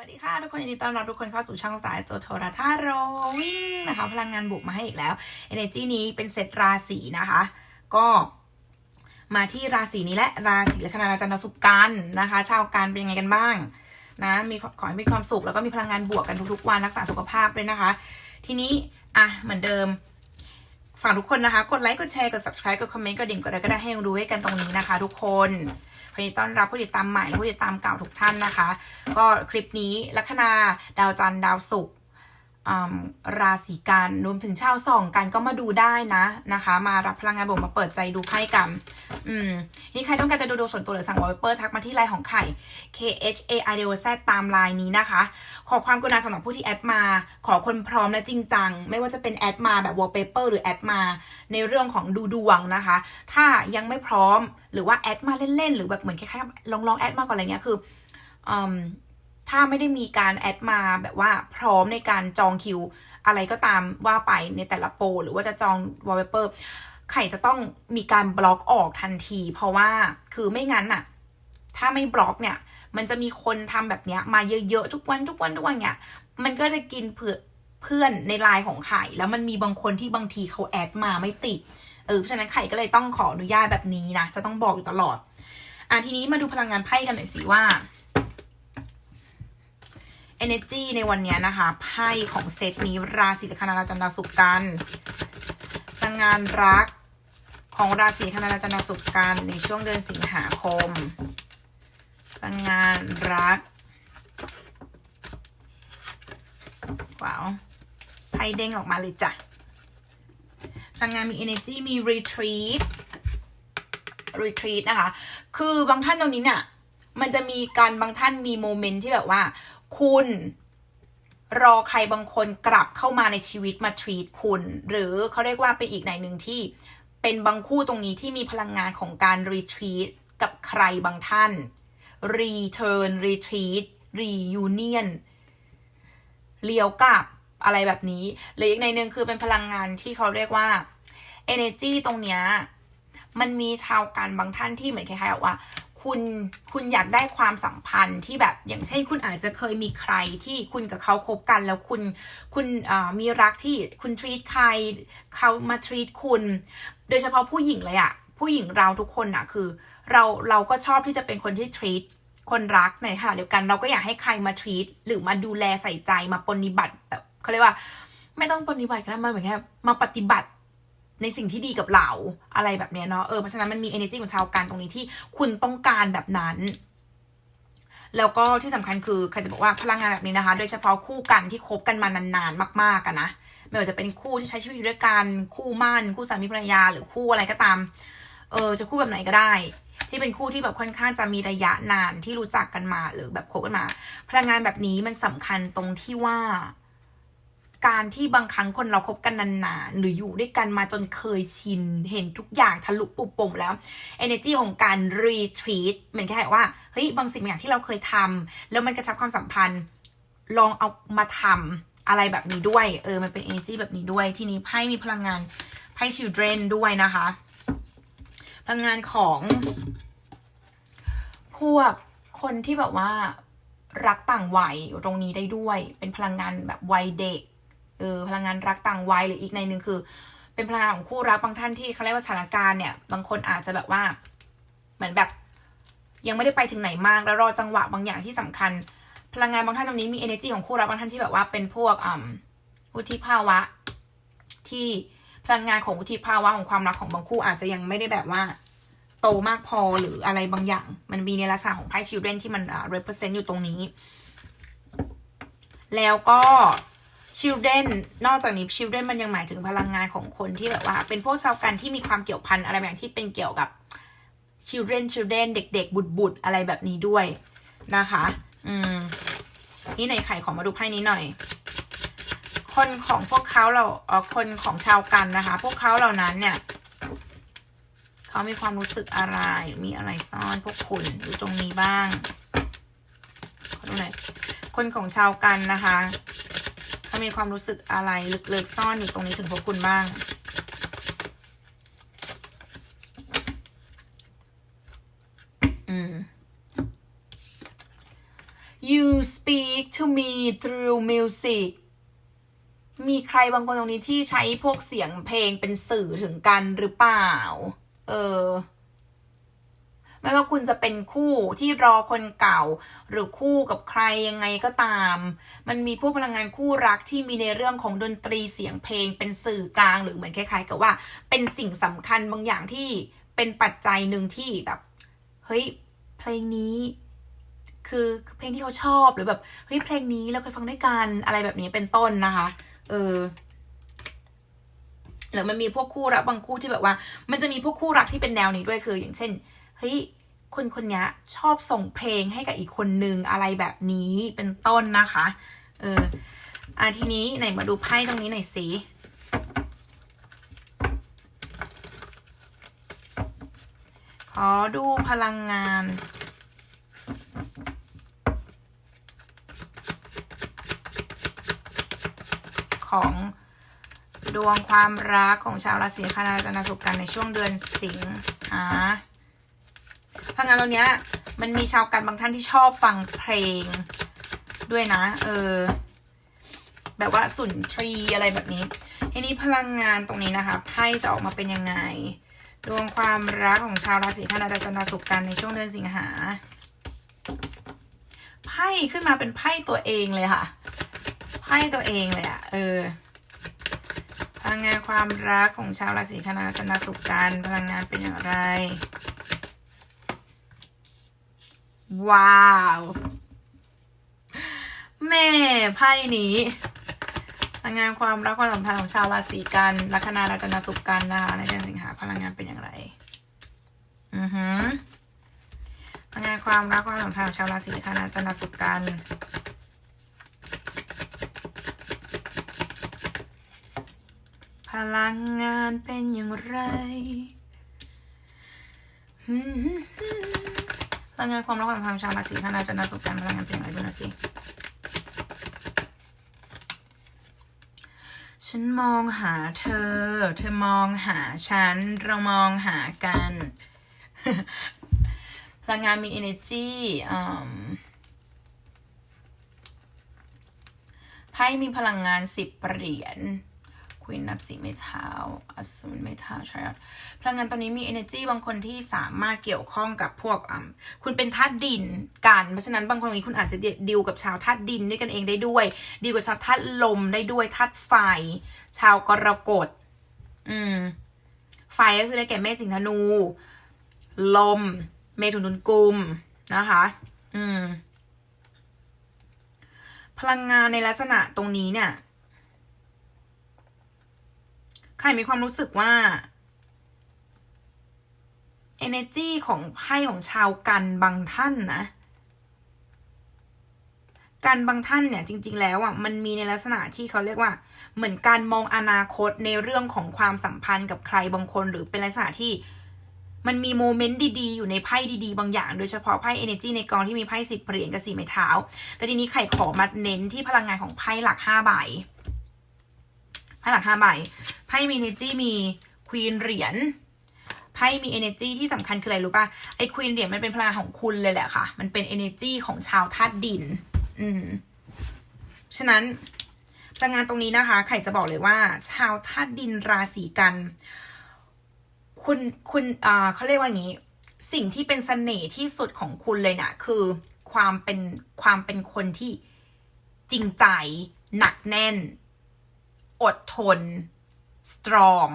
วัสดีค่ะ ทุกคนยินดีต้อนรับทุกคนเข้าสู่ช่องสายตัวโทรทัศน์โรวิ่งนะคะ พลังงานบุกมาให้อีกแล้ว Energy นี้เป็นเซตราศีนะคะ ก็มาที่ราศีนี้และราศีลัคนาราจันทร์สุขกันนะคะ ชาวการเป็นยังไงกันบ้างนะมีขอให้มีความสุขแล้วก็มีพลังงานบวกกันทุกๆวันรักษาสุขภาพด้วยนะคะ ทีนี้อะเหมือนเดิมฝากทุกคนนะคะ กดไลค์กดแชร์กด subscribe กดคอมเมนต์กดดิ่งกดอะไรก็ได้ให้รู้ให้กันตรงนี้นะคะ ทุกคน ยินดีต้อนรับผู้ติดตามใหม่และผู้ติดตามเก่าทุกท่านนะคะ ก็คลิปนี้ลัคนาดาวจันทร์ดาวศุกร์ ราศีกันรวมถึงชาวส่องกันก็มาดูได้นะนะคะ มารับพลังงานบวกมาเปิดใจดูไพ่กัน อืม นี่ใครต้องการจะดูดวงส่วนตัวหรือสั่งวอลเปอร์ทักมาที่ไลน์ของไข่ K H A I D O Z ตามไลน์นี้นะคะ ขอความกรุณาสำหรับผู้ที่แอดมา ขอคนพร้อมและจริงจัง ไม่ว่าจะเป็นแอดมาแบบวอลเปเปอร์หรือแอดมา ในเรื่องของดูดวงนะคะ ถ้ายังไม่พร้อมหรือว่าแอดมาเล่นๆหรือแบบเหมือนคล้ายๆลองลองแอดมาก่อนอะไรเงี้ยคืออืม ถ้าไม่ได้มีการแอดมาแบบว่าพร้อมในการจองคิว อะไรก็ตามว่าไปในแต่ละโปรหรือว่าจะจองวอลเปเปอร์ไข่จะต้องมีการบล็อกออกทันที เพราะว่าคือไม่งั้นน่ะ ถ้าไม่บล็อกเนี่ย มันจะมีคนทำแบบเนี้ย มาเยอะๆทุกวันทุกวันทุกวันเนี่ยมันก็จะกินเพื่อเพื่อนในไลน์ของไข่ แล้วมันมีบางคนที่บางทีเขาแอดมาไม่ติด เออ เพราะฉะนั้นไข่ก็เลยต้องขออนุญาตแบบนี้นะ จะต้องบอกอยู่ตลอด อะทีนี้มาดูพลังงานไพ่กันหน่อยสิว่า energy ในวันนี้นะคะ ไพ่ของเซตนี้ราศีคณาราจันทร์ดาวศุกกันพลังงานรักของราศีคณาราจันทร์ดาวศุกกันในช่วงเดือนสิงหาคมพลังงานรักว้าวไพ่เด้งออกมาเลยจ้ะพลังงานมี energy มี retreat retreat นะคะ คือบางท่านตรงนี้เนี่ย มันจะมีการบางท่านมีโมเมนต์ที่แบบว่า คุณรอใครบางคนกลับเข้ามาในชีวิตมา treat คุณ หรือเขาเรียกว่าเป็นอีกในหนึ่งที่เป็นบางคู่ตรงนี้ที่มีพลังงานของการ retreat กับใครบางท่าน return retreat reunion เลี้ยวกลับอะไรแบบนี้หรืออีกในหนึ่งคือเป็นพลังงานที่เขาเรียกว่า energy ตรงเนี้ยมันมีชาวการบางท่านที่เหมือนคล้ายๆว่า คุณคุณอยากได้ความสัมพันธ์ที่แบบอย่างเช่นคุณอาจจะเคยมีใครที่คุณกับเขาคบกัน แล้วคุณคุณมีรักที่คุณ treat ใครเขามา treat คุณ โดยเฉพาะผู้หญิงเลยอะผู้หญิงเราทุกคนอะคือ เราเราก็ชอบที่จะเป็นคนที่ treat คนรักในขณะเดียวกันเราก็อยากให้ใครมา treat หรือมาดูแลใส่ใจมาปฏิบัติแบบเขาเรียกว่า ไม่ต้องปฏิบัติก็ได้มันเหมือนแค่มาปฏิบัติ ในสิ่งที่ดีกับเราอะไรแบบเนี้ยเนาะเออเพราะฉะนั้นมันมี energy ของชาวกันตรงนี้ที่คุณต้องการแบบนั้น แล้วก็ที่สำคัญคือใครจะบอกว่าพลังงานแบบนี้นะคะ โดยเฉพาะคู่กันที่คบกันมานานๆมากๆกันนะไม่ว่าจะเป็นคู่ที่ใช้ชีวิตอยู่ด้วยกันคู่มั่น คู่สามีภรรยาหรือคู่อะไรก็ตาม เออจะคู่แบบไหนก็ได้ ที่เป็นคู่ที่แบบค่อนข้างจะมีระยะนานที่รู้จักกันมาหรือแบบคบกันมา พลังงานแบบนี้มันสำคัญตรงที่ว่า การที่บางครั้งคนเราคบกันนานๆ หรืออยู่ด้วยกันมาจนเคยชิน เห็นทุกอย่างทะลุปุบป่มแล้ว energy ของการ retreat เหมือนแค่ว่า เฮ้ย บางสิ่งบางอย่างที่เราเคยทำแล้วมันกระชับความสัมพันธ์ ลองเอามาทำอะไรแบบนี้ด้วย เออ มันเป็น energy แบบนี้ด้วย ทีนี้ไพ่มีพลังงานไพ่ children ด้วยนะคะ พลังงานของ พวกคนที่แบบว่ารักต่างวัยตรงนี้ได้ด้วย เป็นพลังงานแบบวัยเด็ก เออพลังงานรักต่างวัยหรืออีกในหนึ่งคือ เป็นพลังงานของคู่รักบางท่านที่เขาเรียกว่าสถานการณ์เนี่ยบางคนอาจจะแบบว่าเหมือนแบบยังไม่ได้ไปถึงไหนมากแล้วรอจังหวะบางอย่างที่สำคัญ พลังงานบางท่านตรงนี้มี energy ของคู่รักบางท่านที่แบบว่าเป็นพวกอ่าวุฒิภาวะ ที่พลังงานของวุฒิภาวะของความรักของบางคู่อาจจะยังไม่ได้แบบว่าโตมากพอหรืออะไรบางอย่าง มันมีในลักษณะของไพ่ children ที่มัน represent อยู่ตรงนี้ แล้วก็ children นอกจากนี้ children มันยังหมายถึงพลังงานของคนที่แบบว่า เป็นพวกชาวกันที่มีความเกี่ยวพันอะไรแบบที่เป็นเกี่ยวกับ children children เด็กๆ บุตรบุตรอะไรแบบนี้ด้วยนะคะ อืม นี่ไหนไข่ของมาดูไพ่นี้หน่อย คนของพวกเขาเราเออคนของชาวกันนะคะ พวกเขาเหล่านั้นเนี่ย เขามีความรู้สึกอะไร มีอะไรซ่อนพวกคุณอยู่ตรงนี้บ้างขอดูหน่อยคนของชาวกันนะคะ มีความรู้สึกอะไรลึกๆซ่อนอยู่ตรงนี้ถึงพวกคุณบ้างอืม you speak to me through music มีใครบางคนตรงนี้ที่ใช้พวกเสียงเพลงเป็นสื่อถึงกันหรือเปล่า เออ ไม่ว่าคุณจะเป็นคู่ที่รอคนเก่า หรือคู่กับใครยังไงก็ตาม มันมีพวกพลังงานคู่รักที่มีในเรื่องของดนตรีเสียงเพลง เป็นสื่อกลางหรือเหมือนคล้ายๆ กับว่า เป็นสิ่งสำคัญบางอย่างที่เป็นปัจจัยหนึ่งที่แบบเฮ้ยเพลงนี้คือเพลงที่เขาชอบหรือแบบเฮ้ยเพลงนี้เราเคยฟังด้วยกันอะไรแบบนี้เป็นต้นนะคะ เออหรือมันมีพวกคู่รักบางคู่ที่แบบว่า มันจะมีพวกคู่รักที่เป็นแนวนี้ด้วยคือ อย่างเช่น เฮ้ยคนคนนี้ชอบส่งเพลงให้กับอีกคนนึงอะไรแบบนี้เป็นต้นนะคะ เอออะทีนี้ไหนมาดูไพ่ตรงนี้หน่อยสิขอดูพลังงานของดวงความรักของชาวราศีคานาจันาสุกันในช่วงเดือนสิงหา พลังงานตรงเนี้ยมันมีชาวกันบางท่านที่ชอบฟังเพลงด้วยนะ เออ แบบว่าสุนทรีอะไรแบบนี้ ทีนี้พลังงานตรงนี้นะคะไพ่จะออกมาเป็นยังไง ดวงความรักของชาวราศีคานาจนาสุกันในช่วงเดือนสิงหาไพ่ขึ้นมาเป็นไพ่ตัวเองเลยค่ะ ไพ่ตัวเองเลยอะเออ พลังงานความรักของชาวราศีคณาจนาสุขกันพลังงานเป็นอย่างไร ว้าว แม่ไพ่นี้พลังงานความรักความสัมพันธ์ของชาวราศีกันลัคนาราจนาสุขกันนะคะในเดือนสิงหาพลังงานเป็นอย่างไร อือหือพลังงานความรักความสัมพันธ์ของชาวราศีคณาจนาสุขกันพลังงานเป็นอย่างไร พลังงานความรักความพันธ์ชาวราศีคณาจนาสุขกันพลังงานเป็นอย่างไรดูหน่อยสิฉันมองหาเธอ เธอมองหาฉัน เรามองหากัน พลังงานมี energy ไพ่มีพลังงานสิบเหรียญ ควีนนับสีไม้เท้าอัศวินไม้เท้าใช่ครับพลังงานตอนนี้มี energy บางคนที่สามารถเกี่ยวข้องกับพวกอ่าคุณเป็นธาตุดินกัน เพราะฉะนั้นบางคนนี้คุณอาจจะดิวกับชาวธาตุดินด้วยกันเองได้ด้วยดิวกับชาวธาตุลมได้ด้วยธาตุไฟ ชาวกรกฎอืม ไฟก็คือได้แก่เมษสิงห์ธนู ลม เมถุนตุลกุมนะคะ อืม พลังงานในลักษณะตรงนี้เนี่ย ใครมีความรู้สึกว่า energy ของไพ่ของชาวกันบางท่านนะ การบางท่านเนี่ยจริง ๆ แล้วอะมันมีในลักษณะที่เขาเรียกว่า เหมือนการมองอนาคตในเรื่องของความสัมพันธ์กับใครบางคนหรือเป็นลักษณะที่มันมีโมเมนต์ดีๆ อยู่ในไพ่ดีๆ บางอย่าง โดยเฉพาะไพ่ energy ในกองที่มีไพ่สิบเหรียญกับสี่ไม้เท้า แต่ทีนี้ไข่ขอมาเน้นที่พลังงานของไพ่หลักห้าใบ ไพ่หลักห้าใบ ไพ่มี energy มีควีนเหรียญไพ่มี energy ที่สำคัญคืออะไรรู้ป่ะ ไอ้ควีนเหรียญมันเป็นพลังของคุณเลยแหละค่ะ มันเป็น energy ของชาวธาตุดิน อืม ฉะนั้นพลังงานตรงนี้นะคะ ไข่จะบอกเลยว่า ชาวธาตุดินราศีกัน คุณคุณอ่าเขาเรียกว่าอย่างนี้ สิ่งที่เป็นเสน่ห์ที่สุดของคุณเลยน่ะ คือความเป็นความเป็นคนที่จริงใจ หนักแน่น อดทน strong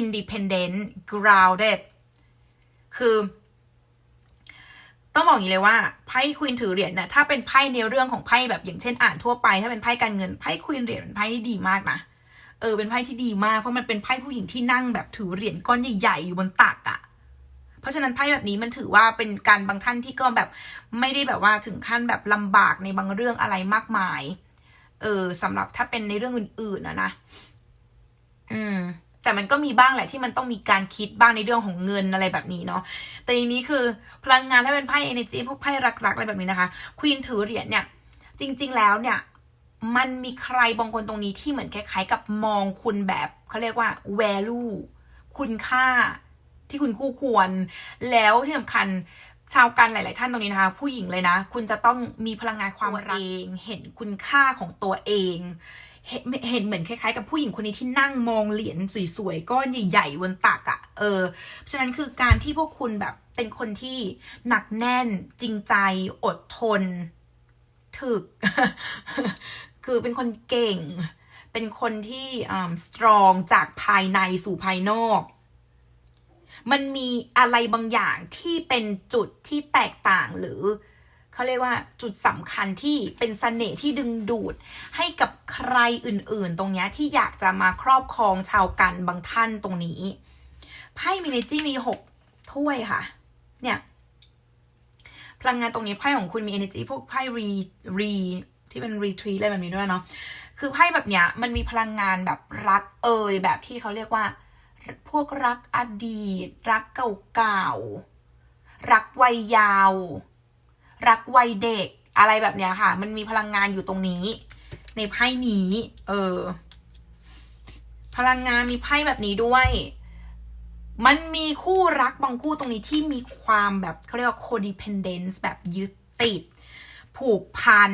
independent grounded คือต้องบอกอย่างนี้เลยว่าไพ่ควีนถือเหรียญนะถ้าเป็นไพ่ในเรื่องของไพ่แบบอย่างเช่นอ่านทั่วไป ถ้าเป็นไพ่การเงินไพ่ควีนเหรียญเป็นไพ่ที่ดีมากนะเออเป็นไพ่ที่ดีมากเพราะมันเป็นไพ่ผู้หญิงที่นั่งแบบถือเหรียญก้อนใหญ่ๆอยู่บนตักอะ่ะ เพราะฉะนั้นไพ่แบบนี้มันถือว่าเป็นการบางท่านที่ก็แบบไม่ได้แบบว่าถึงขั้นแบบลำบากในบางเรื่องอะไรมากมาย เออสำหรับถ้าเป็นในเรื่องอื่นๆนะนะ อืม แต่มันก็มีบ้างแหละที่มันต้องมีการคิดบ้างในเรื่องของเงินอะไรแบบนี้เนาะ แต่ทีนี้คือพลังงานถ้าเป็นไพ่ energy พวกไพ่รักๆอะไรแบบนี้นะคะ ควีนถือเหรียญเนี่ย จริง ๆ แล้วเนี่ยมันมีใครบางคนตรงนี้ที่เหมือนคล้ายๆ กับมองคุณแบบเขาเรียกว่า value คุณค่าที่คุณคู่ควร แล้วที่สำคัญชาวกันหลาย ๆ ท่านตรงนี้นะคะ ผู้หญิงเลยนะ คุณจะต้องมีพลังงานความรักเอง เห็นคุณค่าของตัวเอง เห็นเหมือนคล้ายๆ กับผู้หญิงคนนี้ที่นั่งมองเหรียญสวยๆก้อนใหญ่ๆบนตักอะ่ะ เออ เพราะฉะนั้นคือการที่พวกคุณแบบเป็นคนที่หนักแน่นจริงใจอดทน ถึก คือเป็นคนเก่ง เป็นคนที่อ่า strong จากภายในสู่ภายนอก มันมีอะไรบางอย่างที่เป็นจุดที่แตกต่างหรือ เขาเรียกว่าจุดสำคัญที่เป็นเสน่ห์ที่ดึงดูด ให้กับใครอื่นๆ ตรงนี้ที่อยากจะมาครอบครองชาวกันบางท่านตรงนี้ไพ่มินิจี้มีหกถ้วยค่ะ เนี่ยพลังงานตรงนี้ไพ่ของคุณมี energy พวกไพ่ re re ที่เป็น retreat อะไรแบบนี้ด้วยเนาะคือไพ่แบบเนี้ยมันมีพลังงานแบบรักเอ่ยแบบที่เขาเรียกว่า พวกรักอดีต รักเก่าๆรักวัยยาว รักวัยเด็กอะไรแบบเนี้ยค่ะ มันมีพลังงานอยู่ตรงนี้ ในไพ่นี้ เออ พลังงานมีไพ่แบบนี้ด้วย มันมีคู่รักบางคู่ตรงนี้ที่มีความแบบเขาเรียกว่า codependence แบบยึดติด ผูกพัน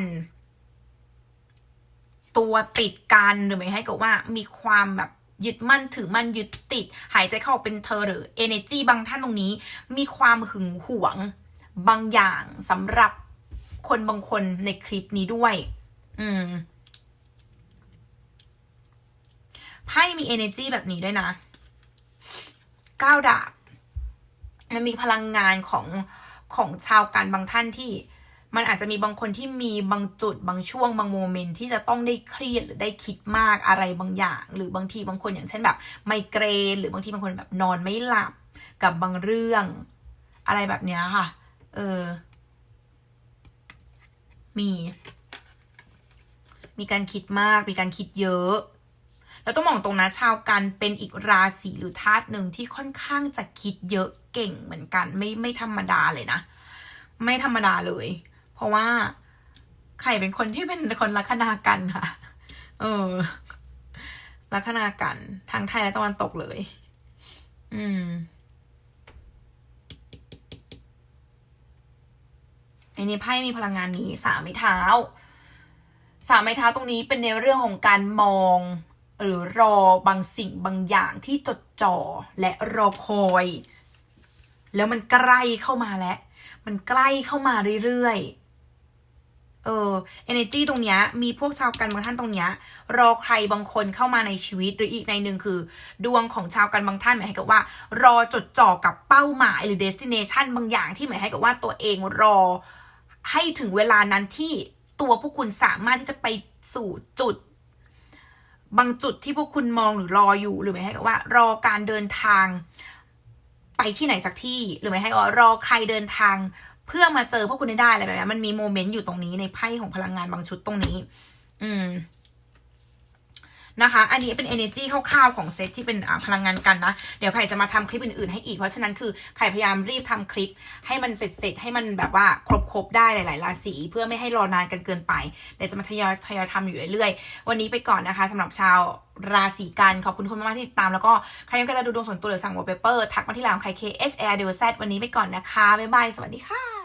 ตัวติดกันหรือไม่ให้กับว่ามีความแบบยึดมั่นถือมั่นยึดติด หายใจเข้าเป็นเธอหรือ energy บางท่านตรงนี้ มีความหึงหวง บางอย่างสำหรับคนบางคนในคลิปนี้ด้วย อืมไพ่มี energy แบบนี้ด้วยนะก้าวดาบมันมีพลังงานของของชาวการบางท่านที่มันอาจจะมีบางคนที่มีบางจุดบางช่วงบางโมเมนต์ที่จะต้องได้เครียดหรือได้คิดมากอะไรบางอย่าง หรือบางทีบางคนอย่างเช่นแบบไมเกรน หรือบางทีบางคนแบบนอนไม่หลับกับบางเรื่อง อะไรแบบเนี้ยค่ะ เออ มี มีการคิดมาก มีการคิดเยอะ แล้วต้องมองตรงนะชาวกันเป็นอีกราศีหรือธาตุหนึ่งที่ค่อนข้างจะคิดเยอะเก่งเหมือนกัน ไม่ไม่ธรรมดาเลยนะ ไม่ธรรมดาเลย เพราะว่าไข่เป็นคนที่เป็นคนลัคนากันค่ะ เออ ลัคนากัน ทั้งไทยและตะวันตกเลย อืม อันนี้ไพ่มีพลังงานนี้สามไม้เท้าสามไม้เท้าตรงนี้เป็นในเรื่องของการมอง หรือรอบางสิ่งบางอย่างที่จดจ่อและรอคอย แล้วมันใกล้เข้ามาแล้ว มันใกล้เข้ามาเรื่อยๆ เออ energy ตรงเนี้ยมีพวกชาวกันบางท่านตรงเนี้ยรอใครบางคนเข้ามาในชีวิตหรืออีกในหนึ่งคือ ดวงของชาวกันบางท่านหมายให้กับว่า รอจดจ่อกับเป้าหมายหรือ destination บางอย่างที่หมายให้กับว่าตัวเองรอ ให้ถึงเวลานั้นที่ตัวพวกคุณสามารถที่จะไปสู่จุด บางจุดที่พวกคุณมองหรือรออยู่หรือไม่ให้กับว่า รอการเดินทางไปที่ไหนสักที่หรือไม่ให้ว่ารอใครเดินทางเพื่อมาเจอพวกคุณให้ได้อะไรแบบนี้มันมีโมเมนต์อยู่ตรงนี้ในไพ่ของพลังงานบางชุดตรงนี้ อืม นะคะ อันนี้เป็น energy คร่าวๆของเซตที่เป็นพลังงานกันนะ เดี๋ยวใครจะมาทำคลิปอื่นๆให้อีก เพราะฉะนั้นคือใครพยายามรีบทำคลิปให้มันเสร็จๆให้มันแบบว่าครบๆได้หลายๆราศีเพื่อไม่ให้รอนานกันเกินไป เดี๋ยวจะมาทยอยทยอยทำอยู่เรื่อยๆ วันนี้ไปก่อนนะคะสำหรับชาวราศีกันขอบคุณคุณมากๆที่ติดตามแล้วก็ใครยังกำลังดูดวงส่วนตัวหรือสั่งวอลเปเปอร์ทักมาที่ไลน์ของใคร K H A R D Z วันนี้ไปก่อนนะคะบ๊ายบายสวัสดีค่ะ